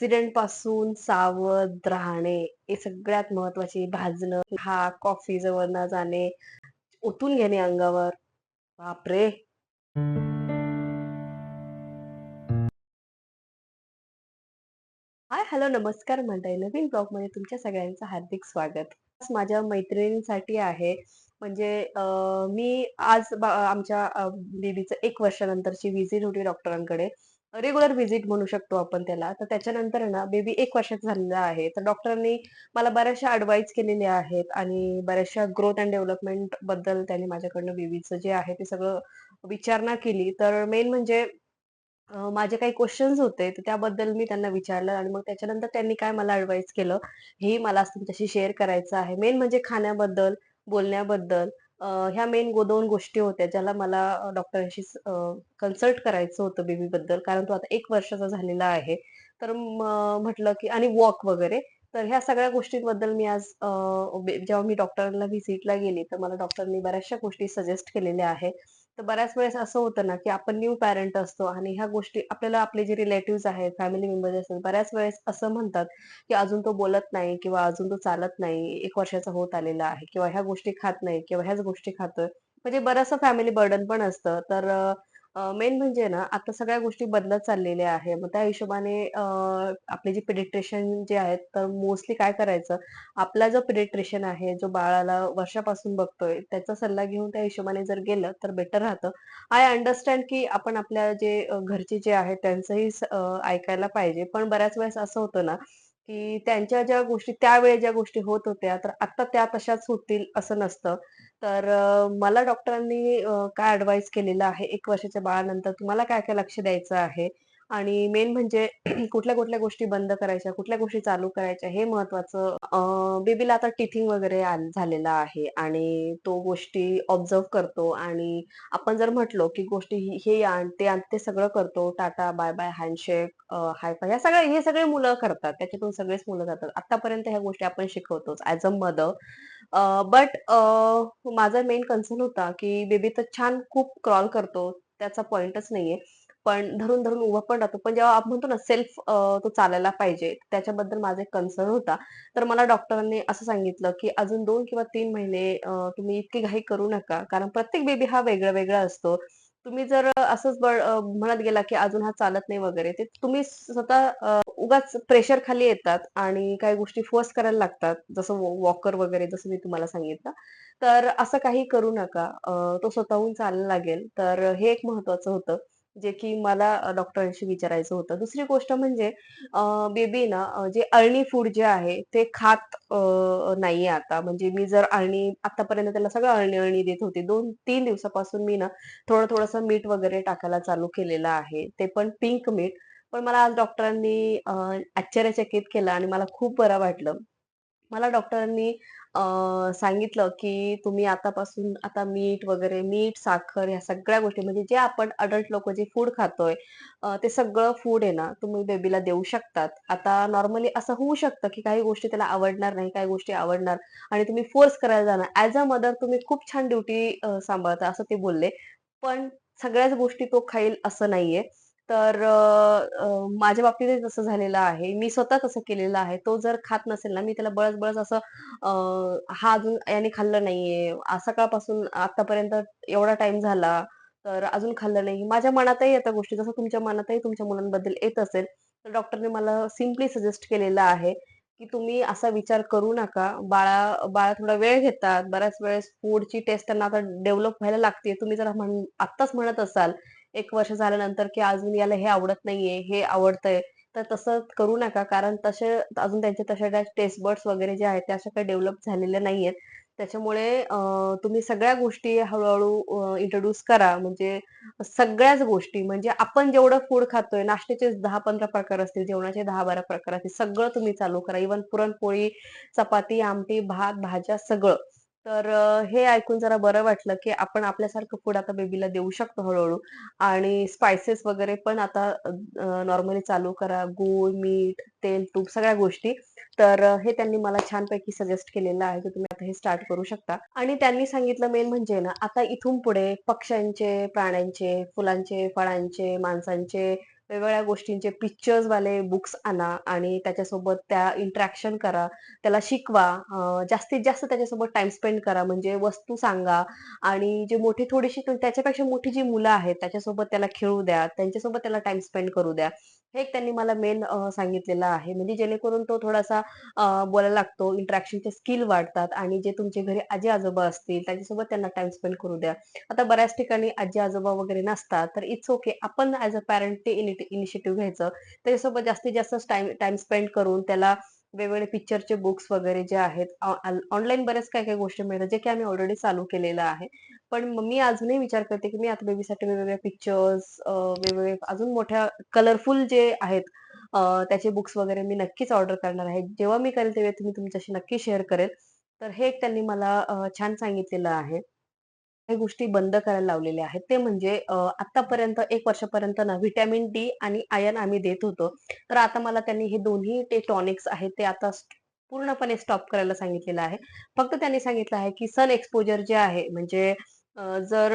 ऍक्सिडेंटपासून सावध राहणे हे सगळ्यात महत्त्वाचे भाजणं, हा कॉफी जवळ न जाणे, ओतून घेणे अंगावर. बापरे! हाय, हॅलो, नमस्कार म्हणताय नवीन ब्लॉगमध्ये तुमच्या सगळ्यांचं हार्दिक स्वागत. माझ्या मैत्रिणींसाठी आहे. म्हणजे मी आज आमच्या अ, बेबीचं 1 वर्षानंतरची व्हिजिट होती डॉक्टरांकडे. रेग्युलर व्हिजिट म्हणू शकतो आपण त्याला. तर त्याच्यानंतर आहे ना, बेबी एक वर्षाचा झालेला आहे. तर डॉक्टरांनी मला बऱ्याचशा ॲडवाईस केलेल्या आहेत आणि बऱ्याचशा ग्रोथ अँड डेव्हलपमेंटबद्दल त्यांनी माझ्याकडनं बेबीचं जे आहे ते सगळं विचारणा केली. तर मेन म्हणजे माझे काही क्वेश्चन्स होते, तर त्याबद्दल मी त्यांना विचारलं आणि मग त्याच्यानंतर त्यांनी काय मला अडवाईस केलं, हे मला तुमच्याशी शेअर करायचं आहे. मेन म्हणजे खाण्याबद्दल, बोलण्याबद्दल ह्या मेन गो 2 गोष्टी होत्या, ज्याला मला डॉक्टरांशी कन्सल्ट करायचं होतं बेबीबद्दल. कारण तो आता एक वर्षाचा झालेला आहे. तर म्हटलं की आणि वॉक वगैरे. तर ह्या सगळ्या गोष्टींबद्दल मी आज जेव्हा मी डॉक्टरांना व्हिजिटला गेली, तर मला डॉक्टरांनी बऱ्याचशा गोष्टी सजेस्ट केलेल्या आहेत. तर बऱ्याच वेळेस असं होतं ना, की आपण न्यू पॅरेंट असतो आणि ह्या गोष्टी आपल्याला आपले जे रिलेटिव्ह आहेत, फॅमिली मेंबर्स असतात, बऱ्याच वेळेस असं म्हणतात, की अजून तो बोलत नाही किंवा अजून तो चालत नाही, एक वर्षाचा होत आलेला आहे किंवा ह्या गोष्टी खात नाही किंवा ह्याच गोष्टी खातोय. म्हणजे बरचसं फॅमिली बर्डन पण असतं. तर मेन म्हणजे ना, आता सगळ्या गोष्टी बदलत चाललेल्या आहे. मग त्या हिशोबाने आपले जे पेडिट्रेशन जे आहेत, तर मोस्टली काय करायचं, आपला जो पेडिट्रेशन आहे, जो बाळाला वर्षापासून बघतोय, त्याचा सल्ला घेऊन त्या हिशोबाने जर गेलं, तर बेटर राहतं. आय अंडरस्टँड की आपण आपल्या जे घरचे जे आहेत त्यांचंही स ऐकायला पाहिजे. पण बऱ्याच वेळेस असं होतं ना, की त्यांच्या ज्या गोष्टी त्यावेळी ज्या गोष्टी होत होत्या, तर आता त्या तशाच होतील असं नसतं. तर मला डॉक्टरांनी काय ॲडवाईस केलेलं आहे, एक वर्षाच्या बाळानंतर तुम्हाला काय-काय लक्ष द्यायचं आहे आणि मेन म्हणजे कुठल्या-कुठल्या गोष्टी बंद करायच्या, कुठल्या गोष्टी चालू करायच्या हे महत्वाचं. बेबीला आता टिथिंग वगैरे झालेला आहे आणि तो गोष्टी ऑब्झर्व्ह करतो आणि आपण जर म्हटलो, की गोष्टी ही हे आण, ते आण, ते सगळं करतो. टाटा, बाय-बाय, हँडशेक, हाय-फाय सगळ्या हे सगळे मुलं करतात. त्याच्यातून सगळेच मुलं जातात. आतापर्यंत ह्या गोष्टी आपण शिकवतोच ऍज अ मदर. बट माझा मेन कन्सर्न होता, की बेबी तर छान खूप क्रॉल करतो. त्याचा पॉइंटच नाहीये. पण धरून-धरून उभा पण राहतो. पण जेव्हा आपण म्हणतो ना सेल्फ तो चालायला पाहिजे, त्याच्याबद्दल माझा एक कन्सर्न होता. तर मला डॉक्टरांनी असं सांगितलं, की अजून दोन किंवा तीन महिने तुम्ही इतकी घाई करू नका. कारण प्रत्येक बेबी हा वेगळा-वेगळा असतो. तुम्ही जर असंच म्हणत गेला, की अजून हा चालत नाही वगैरे, ते तुम्ही स्वतः उगाच प्रेशर खाली येतात आणि काही गोष्टी फोर्स करायला लागतात. जसं वॉकर वगैरे जसं मी तुम्हाला सांगितलं. तर असं काही करू नका. तो स्वतःहून चालायला लागेल. तर हे एक महत्वाचं होतं, जे की मला डॉक्टरांशी विचारायचं होतं. दुसरी गोष्ट म्हणजे बेबी ना जे अळणी फूड जे आहे ते खात नाहीये आता. म्हणजे मी जर अळणी आतापर्यंत त्याला सगळं अळणी-अळणी देत होते. 2-3 दिवसापासून मी ना थोडं-थोडंसं मीठ वगैरे टाकायला चालू केलेलं आहे. ते पण पिंक मीठ. पण मला आज डॉक्टरांनी आश्चर्यचकित केलं आणि मला खूप बरं वाटलं. मला डॉक्टरांनी अ, सांगितलं, की तुम्ही आतापासून आता मीठ वगैरे मीठ, साखर ह्या सगळ्या गोष्टी म्हणजे जे आपण अडल्ट लोकं जे फूड खातोय अ, ते सगळं फूड आहे ना तुम्ही बेबीला देऊ शकतात. आता नॉर्मली असं होऊ शकतं, की काही गोष्टी त्याला आवडणार नाही, काही गोष्टी आवडणार आणि तुम्ही फोर्स करायला जाणार. ॲज अ मदर तुम्ही खूप छान ड्युटी अ, सांभाळता असं ते बोलले. पण सगळ्याच गोष्टी तो खाईल असं नाहीये. तर माझ्या बाबतीतही तसं झालेलं आहे. मी स्वतः तसं केलेलं आहे. तो जर खात नसेल ना, मी त्याला बळच-बळच असं हा अजून याने खाल्लं नाहीये. सकाळपासून आतापर्यंत एवढा टाइम झाला, तर अजून खाल्लं नाही. माझ्या मनातही आता गोष्टी जसं तुमच्या मनातही तुमच्या मुलांबद्दल येत असेल. तर डॉक्टरने मला सिम्पली सजेस्ट केलेलं आहे, की तुम्ही असा विचार करू नका. बाळा बाळा थोडा वेळ घेतात. बऱ्याच वेळेस फूडची टेस्ट त्यांना आता डेव्हलप व्हायला लागते. तुम्ही जर म्हण आत्ताच म्हणत असाल एक वर्ष झाल्यानंतर, की अजून याला हे आवडत नाहीये, हे आवडतंय. तर तसं करू नका. कारण तसे अजून त्यांचे तशा टेस्ट बर्ड्स वगैरे जे आहेत, ते अशा काही डेव्हलप झालेल्या नाहीयेत. त्याच्यामुळे तुम्ही सगळ्या गोष्टी हळूहळू इंट्रोड्यूस करा. म्हणजे सगळ्याच गोष्टी म्हणजे आपण जेवढं फूड खातोय, नाश्त्याचे दहा पंधरा प्रकार असतील, जेवणाचे दहा बारा प्रकार असतील. सगळं तुम्ही चालू करा. इव्हन पुरणपोळी, चपाती, आमटी, भात, भाज्या सगळं. तर हे ऐकून जरा बरं वाटलं, की आपण आपल्यासारखं फूड आता बेबीला देऊ शकतो हळूहळू आणि स्पायसेस वगैरे पण आता नॉर्मली चालू करा. गूळ, मीठ, तेल, तूप सगळ्या गोष्टी. तर हे त्यांनी मला छानपैकी सजेस्ट केलेलं आहे, की तुम्ही आता हे स्टार्ट करू शकता आणि त्यांनी सांगितलं मेन म्हणजे ना, आता इथून पुढे पक्ष्यांचे, प्राण्यांचे, फुलांचे, फळांचे, माणसांचे वेगवेगळ्या गोष्टींचे पिक्चर्सवाले बुक्स आणा आणि त्याच्यासोबत त्या इंटरॅक्शन करा. त्याला शिकवा. जास्तीत जास्त त्याच्यासोबत टाइम स्पेंड करा. म्हणजे वस्तू सांगा आणि जे मोठी थोडीशी त्याच्यापेक्षा मोठी जी मुलं आहेत, त्याच्यासोबत त्याला खेळू द्या. त्यांच्यासोबत त्याला टाइम स्पेंड करू द्या. हे एक त्यांनी मला मेन सांगितलेलं आहे. म्हणजे जेणेकरून तो थोडासा बोलायला लागतो. इंटरॅक्शनचे स्किल वाढतात आणि जे तुमचे घरी आजी-आजोबा असतील, त्यांच्यासोबत त्यांना टाइम स्पेंड करू द्या. आता बऱ्याच ठिकाणी आजी-आजोबा वगैरे नसतात, तर इट्स ओके. आपण ॲज अ पॅरेंट ते इनिशिएटिव्ह घ्यायचं. त्याच्यासोबत जास्तीत जास्त टाईम टाईम स्पेंड करून त्याला वेगवेगळे पिक्चरचे बुक्स वगैरे जे आहेत, ऑनलाईन बऱ्याच काही-काही गोष्टी मिळतात, जे की आम्ही ऑलरेडी चालू केलेलं आहे. पण मग मी अजूनही विचार करते, की मी आता बेबीसाठी वेगवेगळ्या पिक्चर्स वेगवेगळे अजून मोठ्या कलरफुल जे आहेत त्याचे बुक्स वगैरे मी नक्कीच ऑर्डर करणार आहे. जेव्हा मी करेल तेव्हा मी तुमच्याशी नक्की शेअर करेल. तर हे एक त्यांनी मला छान सांगितलेलं आहे. काही गोष्टी बंद करायला लावलेल्या आहेत. ते म्हणजे आतापर्यंत आत्तापर्यंत 1 वर्षापर्यंत ना व्हिटॅमिन डी आणि आयन आम्ही देत होतो. तर आता मला त्यांनी हे दोन्ही ते टॉनिक्स आहेत ते आता पूर्णपणे स्टॉप करायला सांगितलेलं आहे. फक्त त्यांनी सांगितलं आहे, की सन एक्सपोजर जे आहे म्हणजे जर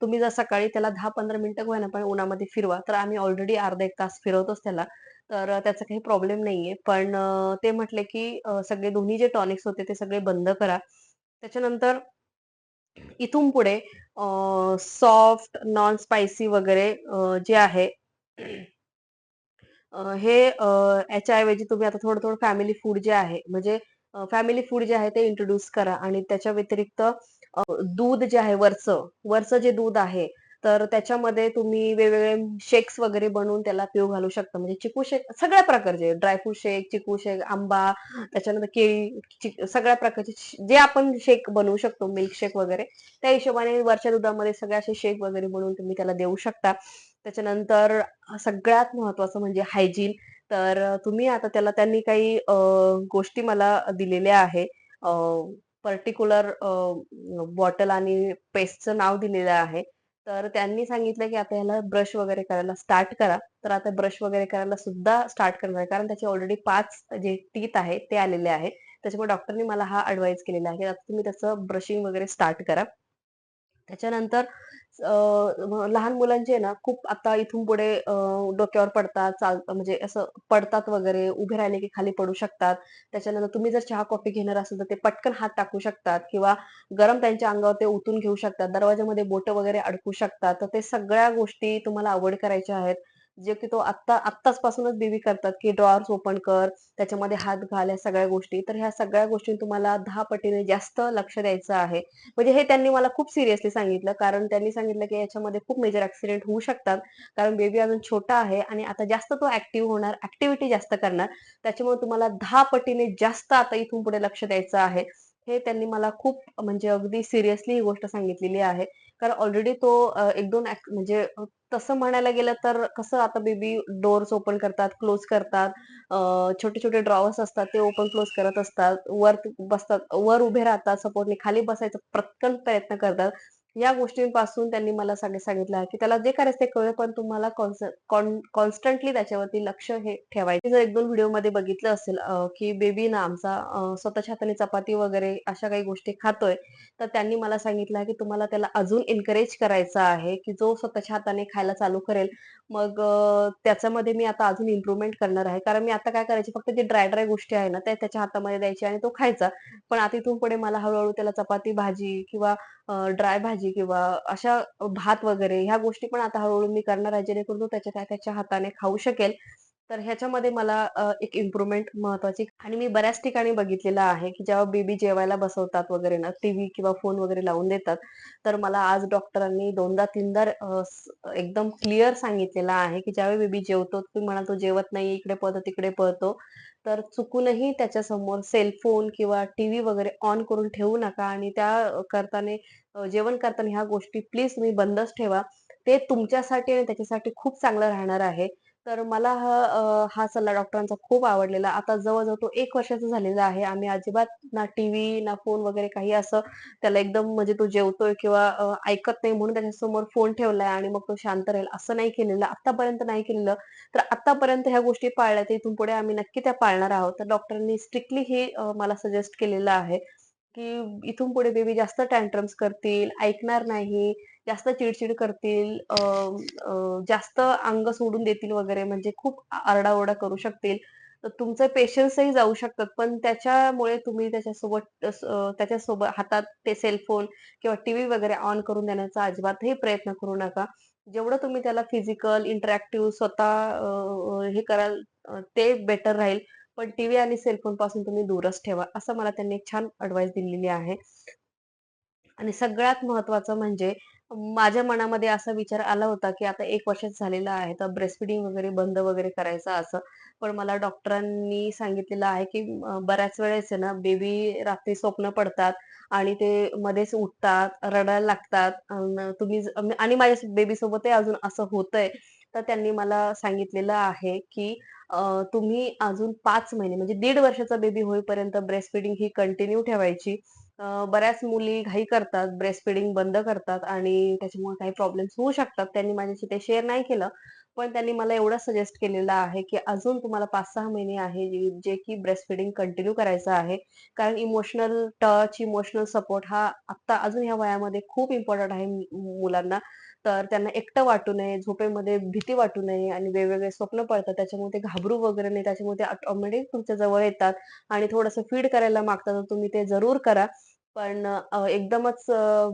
तुम्ही जर सकाळी त्याला 10-15 मिनिटं का होईना पण उन्हामध्ये फिरवा, तर आम्ही ऑलरेडी अर्धा एक तास फिरवतोच त्याला. तर त्याचा काही प्रॉब्लेम नाहीये. पण ते म्हटले, की सगळे दोन्ही जे टॉनिक्स होते ते सगळे बंद करा. त्याच्यानंतर इथून पुढे सॉफ्ट, नॉन स्पायसी वगैरे जे आहे हे याच्याऐवजी तुम्ही आता थोडं-थोडं फॅमिली फूड जे आहे, म्हणजे फॅमिली फूड जे आहे ते इंट्रोड्यूस करा आणि त्याच्या व्यतिरिक्त दूध जे आहे वरचं, वरचं जे दूध आहे, तर त्याच्यामध्ये तुम्ही वेगवेगळे शेक्स वगैरे बनवून त्याला पिऊ घालू शकता. म्हणजे चिकू शेक सगळ्या प्रकारचे ड्रायफ्रूट शेक, चिकू शेक, आंबा, त्याच्यानंतर केळी, सगळ्या प्रकारचे जे आपण शेक बनवू शकतो, मिल्क शेक वगैरे, त्या हिशोबाने वरच्या दुधामध्ये सगळे असे शेक वगैरे बनवून तुम्ही त्याला देऊ शकता. त्याच्यानंतर सगळ्यात महत्त्वाचं म्हणजे हायजीन. तर तुम्ही आता त्याला त्यांनी काही गोष्टी मला दिलेल्या आहे. पर्टिक्युलर बॉटल आणि पेस्टचं नाव दिलेलं आहे. तर त्यांनी सांगितलं, की आता ह्याला ब्रश वगैरे करायला स्टार्ट करा. तर आता ब्रश वगैरे करायला सुद्धा स्टार्ट करणार आहे. कारण त्याचे ऑलरेडी पाच जे टीथ आहे ते आलेले आहे त्याच्यामुळे डॉक्टरनी मला हा अडवाईस केलेला आहे, की आता तुम्ही त्याचं ब्रशिंग वगैरे स्टार्ट करा. त्याच्यानंतर लहान मुलांचे आहे ना खूप आता इथून पुढे डोक्यावर पडतात, चाल म्हणजे असं पडतात वगैरे, उभे राहिले की खाली पडू शकतात. त्याच्यानंतर तुम्ही जर चहा, कॉफी घेणार असाल, तर ते पटकन हात टाकू शकतात किंवा गरम त्यांच्या अंगावर ते ओतून घेऊ शकतात. दरवाजामध्ये बोटं वगैरे अडकू शकतात. तर ते सगळ्या गोष्टी तुम्हाला अवॉइड करायच्या आहेत. जे की तो आत्ता आत्ताचपासूनच बेबी करतात, की ड्रॉअर्स ओपन कर, त्याच्यामध्ये हात घाल, या सगळ्या गोष्टी. तर ह्या सगळ्या गोष्टी तुम्हाला दहा पटीने जास्त लक्ष द्यायचं आहे. म्हणजे हे त्यांनी मला खूप सिरियसली सांगितलं. कारण त्यांनी सांगितलं, की याच्यामध्ये खूप मेजर ऍक्सिडेंट होऊ शकतात. कारण बेबी अजून छोटा आहे आणि आता जास्त तो ऍक्टिव्ह होणार, ऍक्टिव्हिटी जास्त करणार. त्याच्यामुळे तुम्हाला दहा पटीने जास्त आता इथून पुढे लक्ष द्यायचं आहे. हे त्यांनी मला खूप म्हणजे अगदी सिरियसली ही गोष्ट सांगितलेली आहे. कारण ऑलरेडी तो एक दोन म्हणजे तसं म्हणायला गेलं तर कसं आता बेबी डोअर्स ओपन करतात, क्लोज करतात. छोटे-छोटे ड्रॉवर्स असतात ते ओपन क्लोज करत असतात. वर बसतात, वर उभे राहतात सपोर्टने, खाली बसायचा प्रत्येक प्रयत्न करतात. या गोष्टींपासून त्यांनी मला सांग सांगितलं आहे, की त्याला जे करायचं ते कळेल, पण तुम्हाला कॉन कॉन्स्टंटली त्याच्यावरती लक्ष हे ठेवायचं. जर 1-2 व्हिडिओमध्ये बघितलं असेल की बेबी ना आमचा स्वतःच्या हाताने चपाती वगैरे अशा काही गोष्टी खातोय. तर त्यांनी मला सांगितलं आहे, की तुम्हाला त्याला अजून एन्करेज करायचं आहे, की जो स्वतःच्या हाताने खायला चालू करेल, मग त्याच्यामध्ये मी आता अजून इम्प्रूव्हमेंट करणार आहे. कारण मी आता काय करायची फक्त जे ड्राय-ड्राय गोष्टी आहे ना, त्या त्याच्या हातामध्ये द्यायची आणि तो खायचा. पण आता इथून पुढे मला हळूहळू त्याला चपाती, भाजी किंवा ड्राय भाजी किंवा अशा भात वगैरे ह्या गोष्टी पण आता हळूहळू मी करणार आहे, जेणेकरून तो त्याच्या त्याच्या हाताने खाऊ शकेल. तर ह्याच्यामध्ये मला एक इम्प्रूव्हमेंट महत्वाची आणि मी बऱ्याच ठिकाणी बघितलेलं आहे, की जेव्हा बेबी जेवायला बसवतात वगैरे ना, टीव्ही किंवा फोन वगैरे लावून देतात. तर मला आज डॉक्टरांनी दोनदा तीनदा एकदम क्लिअर सांगितलेलं आहे, की ज्यावेळी बेबी जेवतो, तुम्ही म्हणाल तो जेवत नाही, इकडे पळतो, तिकडे पळतो. तर चुकूनही त्याच्यासमोर सेल फोन किंवा टीव्ही वगैरे ऑन करून ठेवू नका आणि त्या करताना जेवण करताना ह्या गोष्टी प्लीज तुम्ही बंदच ठेवा. ते तुमच्यासाठी आणि त्याच्यासाठी खूप चांगलं राहणार आहे. तर मला हा हा सल्ला डॉक्टरांचा खूप आवडलेला. आता जवळजवळ तो एक वर्षाचा झालेला आहे. आम्ही अजिबात ना टीव्ही, ना फोन वगैरे काही असं त्याला एकदम म्हणजे तो जेवतोय किंवा ऐकत नाही म्हणून त्याच्यासमोर फोन ठेवलाय आणि मग तो शांत राहील असं नाही केलेलं. आत्तापर्यंत नाही केलेलं. तर आतापर्यंत ह्या गोष्टी पाळल्या, तर इथून पुढे आम्ही नक्की त्या पाळणार आहोत. तर डॉक्टरांनी स्ट्रिक्टली हे मला सजेस्ट केलेलं आहे, की इथून पुढे बेबी जास्त टँट्रम्स करतील, ऐकणार नाही जास्त चिडचिड करतील, जास्त अंग सोडून देतील वगैरे म्हणजे खूप आरडाओरडा करू शकतील. तर तुमचे पेशन्सही जाऊ शकतात. पण त्याच्यामुळे तुम्ही त्याच्यासोबत त्याच्यासोबत हातात ते सेलफोन किंवा टीव्ही वगैरे ऑन करून देण्याचा अजिबातही प्रयत्न करू नका. जेवढं तुम्ही त्याला फिजिकल, इंटरॅक्टिव्ह स्वतः हे कराल ते बेटर राहील. पण टीव्ही आणि सेलफोनपासून तुम्ही दूरच ठेवा. असं मला त्यांनी एक छान अडवाईस दिलेली आहे. आणि सगळ्यात महत्वाचं म्हणजे माझ्या मनामध्ये असा विचार आला होता, की आता एक वर्षाचं झालेलं आहे, तर ब्रेस्टफिडिंग वगैरे बंद वगैरे करायचं असं. पण मला डॉक्टरांनी सांगितलेलं आहे, की बऱ्याच वेळेस आहे ना, बेबी रात्री स्वप्न पडतात आणि ते मध्येच उठतात, रडायला लागतात. तुम्ही आणि माझ्या बेबीसोबतही अजून असं होतंय. तर त्यांनी मला सांगितलेलं आहे, की तुम्ही अजून पाच महिने म्हणजे दीड वर्षाचा बेबी होईपर्यंत ब्रेस्टफीडिंग ही कंटिन्यू ठेवायची. बऱ्याच मुली घाई करतात, ब्रेस्टफीडिंग बंद करतात आणि त्याच्यामुळे काही प्रॉब्लेम्स होऊ शकतात. त्यांनी माझ्याशी ते शेअर नाही केलं. पण त्यांनी मला एवढं सजेस्ट केलेलं आहे, की अजून तुम्हाला 5-6 महिने आहे, जे जे की ब्रेस्टफीडिंग कंटिन्यू करायचं आहे. कारण इमोशनल टच, इमोशनल सपोर्ट हा आत्ता अजून ह्या वयामध्ये खूप इम्पोर्टंट आहे मु मुलांना. तर त्यांना एकटं वाटू नये, झोपेमध्ये भीती वाटू नये आणि वेगवेगळे स्वप्न पडतात. त्याच्यामुळे ते घाबरू वगैरे नाही. त्याच्यामुळे ते ऑटोमॅटिक तुमच्या जवळ येतात आणि थोडंसं फीड करायला मागतात, तर तुम्ही ते जरूर करा. पण एकदमच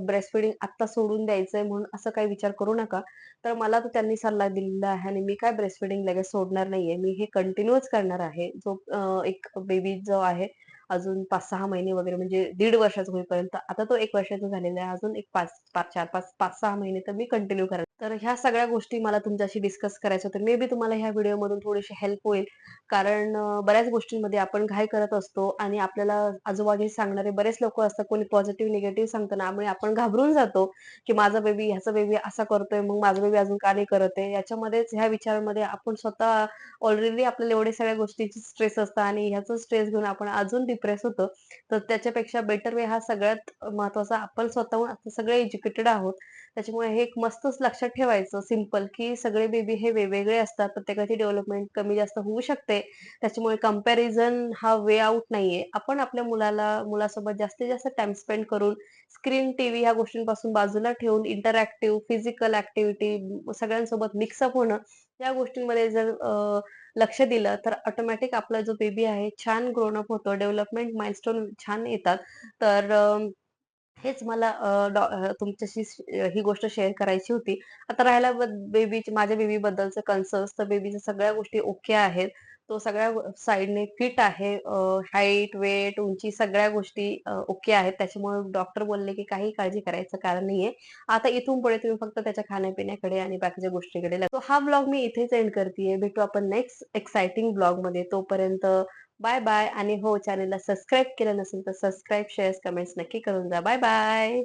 ब्रेस्ट फिडिंग आत्ता सोडून द्यायचंय म्हणून असं काही विचार करू नका. तर मला तर त्यांनी सल्ला दिलेला आहे आणि मी काय ब्रेस्टफीडिंग लगेच सोडणार नाहीये. मी हे कंटिन्यूच करणार आहे. जो एक बेबी जो आहे अजून 5-6 महिने वगैरे म्हणजे दीड वर्षाचा होईपर्यंत. आता तो एक वर्षाचा झालेला आहे. अजून एक 5 5 4-5 5-6 महिने तर मी कंटिन्यू करेन. तर ह्या सगळ्या गोष्टी मला तुमच्याशी डिस्कस करायच्या होत्या. मे बी तुम्हाला ह्या व्हिडिओमधून थोडीशी हेल्प होईल. कारण बऱ्याच गोष्टींमध्ये आपण घाई करत असतो आणि आपल्याला आजूबाजू सांगणारे बरेच लोक असतात. कोणी पॉझिटिव्ह, निगेटिव्ह सांगताना त्यामुळे आपण घाबरून जातो, की माझा बेबी, ह्याचा बेबी असा करतोय, मग माझा बेबी अजून का नाही करत आहे? याच्यामध्येच ह्या विचारांमध्ये आपण स्वतः ऑलरेडी आपल्याला एवढे सगळ्या गोष्टीची स्ट्रेस असतं आणि ह्याचा स्ट्रेस घेऊन आपण अजून डिप्रेस होतो. तर त्याच्यापेक्षा बेटर वे हा सगळ्यात महत्त्वाचा आपण स्वतःहून सगळे एज्युकेटेड आहोत. त्याच्यामुळे हे एक मस्तच लक्षात ठेवायचं सिंपल की सगळे बेबी हे वेगवेगळे असतात. प्रत्येकाची डेव्हलपमेंट कमी जास्त होऊ शकते. त्याच्यामुळे कंपॅरिझन हा वे आउट नाहीये. आपण आपल्या मुलाला मुलासोबत जास्तीत जास्त टाईम स्पेंड करून स्क्रीन, टीव्ही ह्या गोष्टींपासून बाजूला ठेवून इंटरॅक्टिव्ह, फिजिकल ॲक्टिव्हिटी सगळ्यांसोबत मिक्सअप होणं, या गोष्टींमध्ये जर लक्ष दिलं, तर ऑटोमॅटिक आपला जो बेबी आहे छान ग्रोन अप होतो. डेव्हलपमेंट माइलस्टोन छान येतात. तर हेच मला डॉ तुमच्याशी ही गोष्ट शेअर करायची होती. आता राहिला बेबी माझ्या बेबी बद्दलच कन्सर्न्स, तर बेबीच्या सगळ्या गोष्टी ओके आहेत. तो सगळ्या साईडने फिट आहे. हाईट, वेट, उंची सगळ्या गोष्टी ओके आहेत. त्याच्यामुळे डॉक्टर बोलले, की काही काळजी करायचं कारण नाहीये. आता इथून पुढे तुम्ही फक्त त्याच्या खाण्यापिण्याकडे आणि बाकीच्या गोष्टीकडे तो हा ब्लॉग मी इथेच एंड करतेय भेटू आपण नेक्स्ट एक्साइटिंग ब्लॉगमध्ये. तोपर्यंत बाय बाय आणि हो चॅनलला सबस्क्राईब केलं नसेल तर सबस्क्राईब, शेअर्स, कमेंट्स नक्की करून जा. Bye bye.